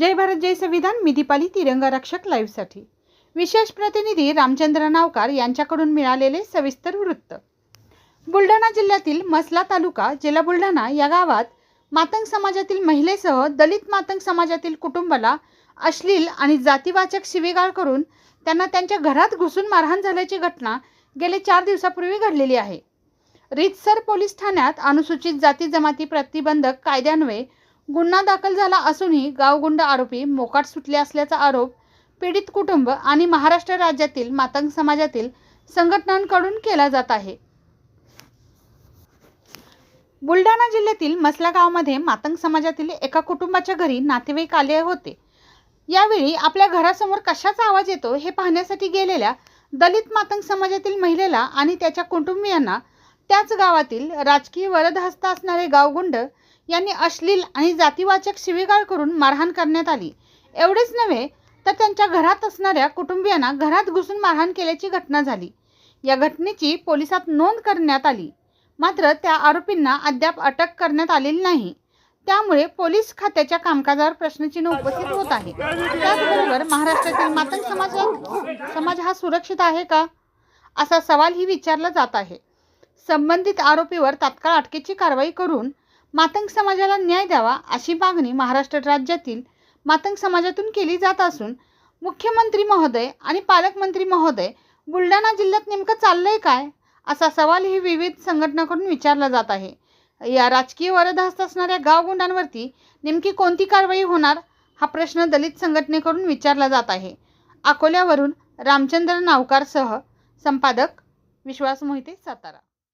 जय संविधान मी दीपाली तिरंगा रक्षक लाईव्हसाठी विशेष प्रतिनिधी रामचंद्र नावकार यांच्याकडून मिळालेले सविस्तर वृत्त. बुलढाणा जिल्ह्यातील मसला तालुका जिल्हा बुलढाणा या गावात मातंग समाजातील महिलेसह दलित मातंग समाजातील कुटुंबाला अश्लील आणि जातीवाचक शिवीगाळ करून त्यांना त्यांच्या घरात घुसून मारहाण झाल्याची घटना गेले चार दिवसापूर्वी घडलेली आहे. रितसर पोलीस ठाण्यात अनुसूचित जाती जमाती प्रतिबंधक कायद्यान्वये गुन्हा दाखल झाला असूनही गावगुंड आरोपी मोकाट सुटले असल्याचा आरोप पीडित कुटुंब आणि महाराष्ट्र राज्यातील मातंग समाजातील संघटनांकडून केला जात आहे. बुलढाणा जिल्ह्यातील मसला गावामध्ये मातंग समाजातील एका कुटुंबाच्या घरी नातेवाईक आले होते. यावेळी आपल्या घरासमोर कशाचा आवाज येतो हे पाहण्यासाठी गेलेल्या दलित मातंग समाजातील महिलेला आणि त्याच्या कुटुंबियांना त्याच गावातील राजकीय वरदहस्त असणारे गावगुंड यांनी अश्लील आणि जातीवाचक शिवीगाळ करून मारहाण करण्यात आली. एवढेच नव्हे तर त्यांच्या घरात असणाऱ्या कुटुंबियांना घरात घुसून मारहाण केल्याची घटना झाली. या घटनेची पोलिसात नोंद करण्यात आली. मात्र त्या आरोपींना अद्याप अटक करण्यात आलेली नाही. त्यामुळे पोलीस खात्याच्या कामकाजावर प्रश्नचिन्ह उपस्थित होत आहे. त्याचबरोबर महाराष्ट्रातील मातंग समाज समाज हा सुरक्षित आहे का? असा सवालही विचारला जात आहे. संबंधित आरोपीवर तात्काळ अटकेची कारवाई करून मातंग समाजाला न्याय द्यावा अशी मागणी महाराष्ट्र राज्यातील मातंग समाजातून केली जात असून मुख्यमंत्री महोदय आणि पालकमंत्री महोदय बुलढाणा जिल्ह्यात नेमकं चाललंय काय असा सवालही विविध संघटनाकडून विचारला जात आहे. या राजकीय वरदहस्त असणाऱ्या गावगुंडांवरती नेमकी कोणती कारवाई होणार हा प्रश्न दलित संघटनेकडून विचारला जात आहे. अकोल्यावरून रामचंद्र नावकारसह संपादक विश्वास मोहिते सातारा.